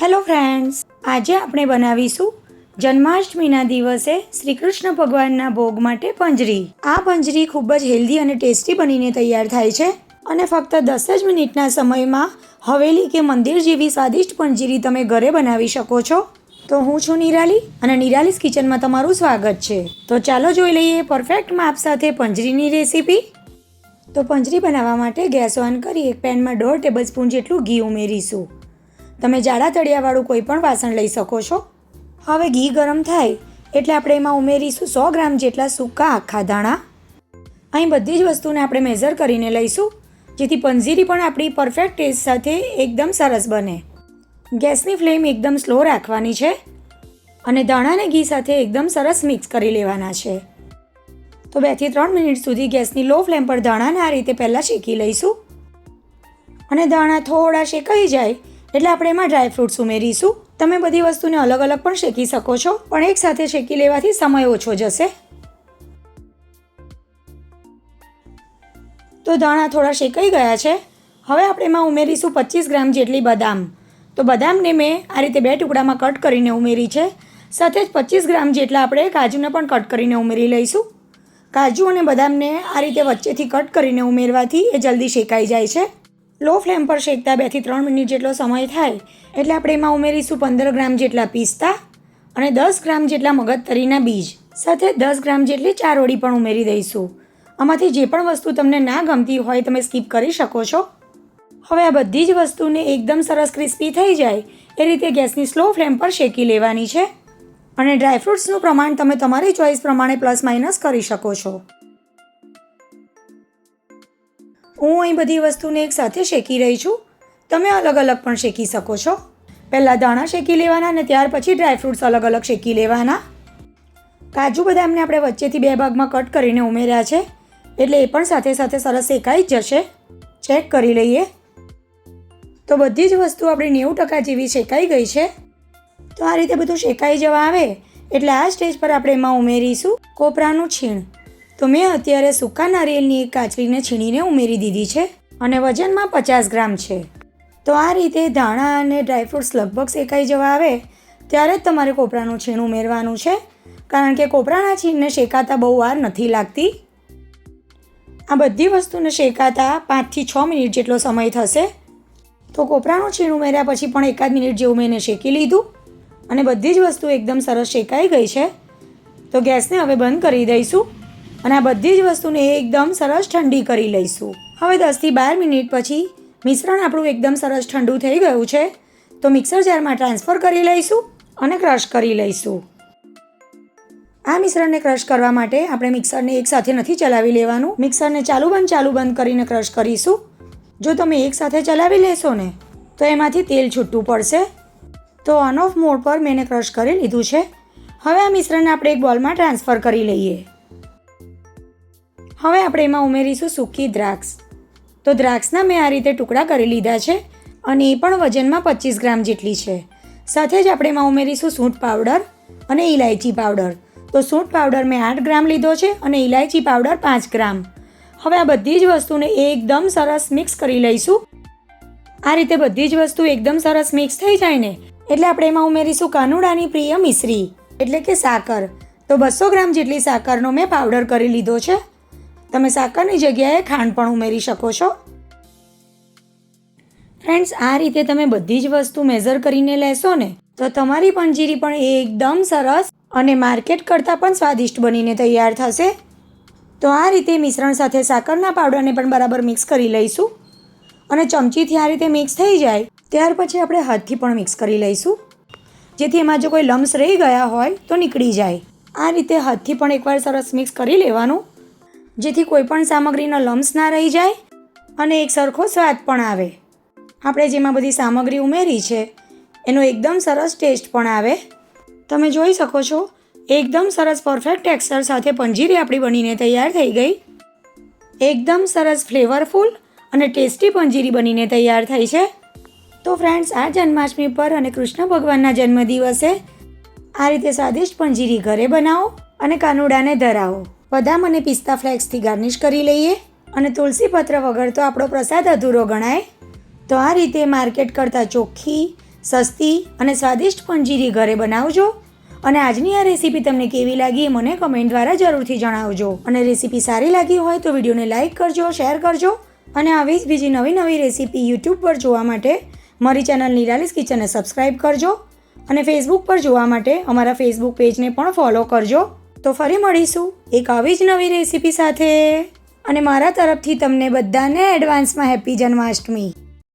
Hello friends આજે આપણે બનાવીશું જન્માષ્ટમીના દિવસે શ્રી કૃષ્ણ ભગવાનના ભોગ માટે પંજરી. આ પંજરી ખૂબ જ હેલ્ધી અને ટેસ્ટી બનીને તૈયાર થાય છે અને ફક્ત દસ જ મિનિટના સમયમાં હવેલી કે મંદિર જેવી સ્વાદિષ્ટ પંજરી તમે ઘરે બનાવી શકો છો. તો હું છું નિરાલી અને નિરાલીસ કિચનમાં તમારું સ્વાગત છે. તો ચાલો જોઈ લઈએ પરફેક્ટ માપ સાથે પંજરીની રેસીપી તો પંજરી બનાવવા માટે ગેસ ઓન કરી એક પેનમાં દોઢ ટેબલ સ્પૂન જેટલું ઘી ઉમેરીશું. તમે જાડા તળિયાવાળું કોઈ પણ વાસણ લઈ શકો છો? હવે ઘી ગરમ થાય, એટલે આપણે એમાં ઉમેરીશું સો ગ્રામ જેટલા સૂકા આખા દાણા અહીં બધી જ વસ્તુને આપણે મેઝર કરીને લઈશું, જેથી પંજીરી પણ આપણી પરફેક્ટ ટેસ્ટ સાથે એકદમ સરસ બને. ગેસની ફ્લેમ એકદમ સ્લો રાખવાની છે અને દાણાને ઘી સાથે એકદમ સરસ મિક્સ કરી લેવાના છે. તો બેથી ત્રણ મિનિટ સુધી ગેસની લો ફ્લેમ પર દાણાને આ રીતે પહેલાં શેકી લઈશું. અને દાણા થોડા શેકાઈ જાય એટલે આપણે એમાં ડ્રાય ફ્રૂટ્સ ઉમેરીશું. તમે બધી વસ્તુને અલગ અલગ પણ શેકી શકો છો, પણ એકસાથે શેકી લેવાથી સમય ઓછો જશે. તો ધાણા થોડા શેકાઈ ગયા છે. હવે આપણે એમાં ઉમેરીશું પચીસ ગ્રામ જેટલી બદામ. તો બદામને મેં આ રીતે બે ટુકડામાં કટ કરીને ઉમેરી છે. સાથે જ પચીસ ગ્રામ જેટલા આપણે કાજુને પણ કટ કરીને ઉમેરી લઈશું. કાજુ અને બદામને આ રીતે વચ્ચેથી કટ કરીને ઉમેરવાથી એ જલ્દી શેકાઈ જાય છે. લો ફ્લેમ પર શેકતા બેથી ત્રણ મિનિટ જેટલો સમય થાય એટલે આપણે એમાં ઉમેરીશું પંદર ગ્રામ જેટલા પિસ્તા અને દસ ગ્રામ જેટલા મગજતરીના બીજ. સાથે દસ ગ્રામ જેટલી ચારોળી પણ ઉમેરી દઈશું. આમાંથી જે પણ વસ્તુ તમને ના ગમતી હોય તમે સ્કીપ કરી શકો છો. હવે આ બધી જ વસ્તુને એકદમ સરસ ક્રિસ્પી થઈ જાય એ રીતે ગેસની સ્લો ફ્લેમ પર શેકી લેવાની છે. અને ડ્રાયફ્રૂટ્સનું પ્રમાણ તમે તમારી ચોઈસ પ્રમાણે પ્લસ માઇનસ કરી શકો છો. હું અહીં બધી વસ્તુને એક સાથે શેકી રહી છું. તમે અલગ અલગ પણ શેકી શકો છો. પહેલાં દાણા શેકી લેવાના અને ત્યાર પછી ડ્રાયફ્રૂટ્સ અલગ અલગ શેકી લેવાના. કાજુ બદામને આપણે વચ્ચેથી બે ભાગમાં કટ કરીને ઉમેર્યા છે. એટલે એ પણ સાથે સાથે સરસ શેકાઈ જશે. ચેક કરી લઈએ. તો બધી જ વસ્તુ આપણી નેવું ટકા જેવી શેકાઈ ગઈ છે. તો આ રીતે બધું શેકાઈ જવા આવે. એટલે આ સ્ટેજ પર આપણે એમાં ઉમેરીશું કોપરાનું છીણ. તો મેં અત્યારે સૂકા નારિયેળની એક કાચરીને છીણીને ઉમેરી દીધી છે અને વજનમાં પચાસ ગ્રામ છે. તો આ રીતે ધાણા અને ડ્રાયફ્રૂટ્સ લગભગ શેકાઈ જવા આવે ત્યારે જ તમારે કોપરાનું છીણ ઉમેરવાનું છે. કારણ કે કોપરાના છીણને શેકાતા બહુ વાર નથી લાગતી. આ બધી વસ્તુને શેકાતા પાંચથી છ મિનિટ જેટલો સમય થશે. તો કોપરાનું છીણ ઉમેર્યા પછી પણ એકાદ મિનિટ જેવું મેં એને શેકી લીધું અને બધી જ વસ્તુ એકદમ સરસ શેકાઈ ગઈ છે. તો ગેસને હવે બંધ કરી દઈશું. અને આ બધી જ વસ્તુને એકદમ સરસ ઠંડી કરી લઈશું. હવે દસથી બાર મિનિટ પછી મિશ્રણ આપણું એકદમ સરસ ઠંડુ થઈ ગયું છે. તો મિક્સર જારમાં ટ્રાન્સફર કરી લઈશું અને ક્રશ કરી લઈશું. આ મિશ્રણને ક્રશ કરવા માટે આપણે મિક્સરને એકસાથે નથી ચલાવી લેવાનું. મિક્સરને ચાલુ બંધ ચાલુ બંધ કરીને ક્રશ કરીશું. જો તમે એકસાથે ચલાવી લેશો ને, તો એમાંથી તેલ છૂટવું પડશે. તો ઓન ઓફ મોડ પર મેં ક્રશ કરી લીધું છે. હવે આ મિશ્રણને આપણે એક બોલમાં ટ્રાન્સફર કરી લઈએ. હવે આપણે એમાં ઉમેરીશું સૂકી દ્રાક્ષ. તો દ્રાક્ષના મેં આ રીતે ટુકડા કરી લીધા છે અને એ પણ વજનમાં પચીસ ગ્રામ જેટલી છે. સાથે જ આપણે એમાં ઉમેરીશું સૂંઠ પાવડર અને ઇલાયચી પાવડર. તો સૂંઠ પાવડર મેં આઠ ગ્રામ લીધો છે અને ઇલાયચી પાવડર પાંચ ગ્રામ. હવે આ બધી જ વસ્તુને એકદમ સરસ મિક્સ કરી લઈશું. આ રીતે બધી જ વસ્તુ એકદમ સરસ મિક્સ થઈ જાય ને એટલે આપણે એમાં ઉમેરીશું કાનુડાની પ્રિય મિશ્રી, એટલે કે સાકર. તો બસો ગ્રામ જેટલી સાકરનો મેં પાવડર કરી લીધો છે. તમે સાકરની જગ્યાએ ખાંડ પણ ઉમેરી શકો છો. ફ્રેન્ડ્સ આ રીતે તમે બધી જ વસ્તુ મેઝર કરીને લેશો ને, તો તમારી પંજીરી પણ એકદમ સરસ અને માર્કેટ કરતાં પણ સ્વાદિષ્ટ બનીને તૈયાર થશે. તો આ રીતે મિશ્રણ સાથે સાકરના પાવડરને પણ બરાબર મિક્સ કરી લઈશું. અને ચમચીથી આ રીતે મિક્સ થઈ જાય, ત્યાર પછી આપણે હાથથી પણ મિક્સ કરી લઈશું. જેથી એમાં જો કોઈ લમ્સ રહી ગયા હોય તો નીકળી જાય. આ રીતે હાથથી પણ એકવાર સરસ મિક્સ કરી લેવાનું. જેથી કોઈ પણ સામગ્રીનો લમ્સ ના રહી જાય અને એક સરખો સ્વાદ પણ આવે. આપણે જેમાં બધી સામગ્રી ઉમેરી છે, એનો એકદમ સરસ ટેસ્ટ પણ આવે. તમે જોઈ શકો છો, એકદમ સરસ પરફેક્ટ ટેક્સચર સાથે પંજીરી આપણી બનીને તૈયાર થઈ ગઈ. એકદમ સરસ ફ્લેવરફુલ અને ટેસ્ટી પંજીરી બનીને તૈયાર થઈ છે. તો ફ્રેન્ડ્સ, આ જન્માષ્ટમી પર અને કૃષ્ણ ભગવાનના જન્મદિવસે આ રીતે સ્વાદિષ્ટ પંજીરી ઘરે બનાવો અને કાનુડાને ધરાવો. બદામ અને પિસ્તા ફ્લેક્સથી ગાર્નિશ કરી લઈએ અને તુલસી પત્ર વગર તો આપણો પ્રસાદ અધૂરો ગણાય. તો આ રીતે માર્કેટ કરતાં ચોખ્ખી, સસ્તી અને સ્વાદિષ્ટ પંજીરી ઘરે બનાવજો. અને આજની આ રેસીપી તમને કેવી લાગી એ મને કમેન્ટ દ્વારા જરૂરથી જણાવજો. અને રેસીપી સારી લાગી હોય તો વિડીયોને લાઇક કરજો, શેર કરજો. અને આવી જ બીજી નવી નવી રેસીપી યુટ્યુબ પર જોવા માટે મારી ચેનલ નિરાલીસ કિચનને સબસ્ક્રાઈબ કરજો. અને ફેસબુક પર જોવા માટે અમારા ફેસબુક પેજને પણ ફોલો કરજો. તો ફરી મળીશું એક આવી જ નવી રેસીપી સાથે. અને મારા તરફથી તમને બધાને એડવાન્સમાં હેપી જન્માષ્ટમી.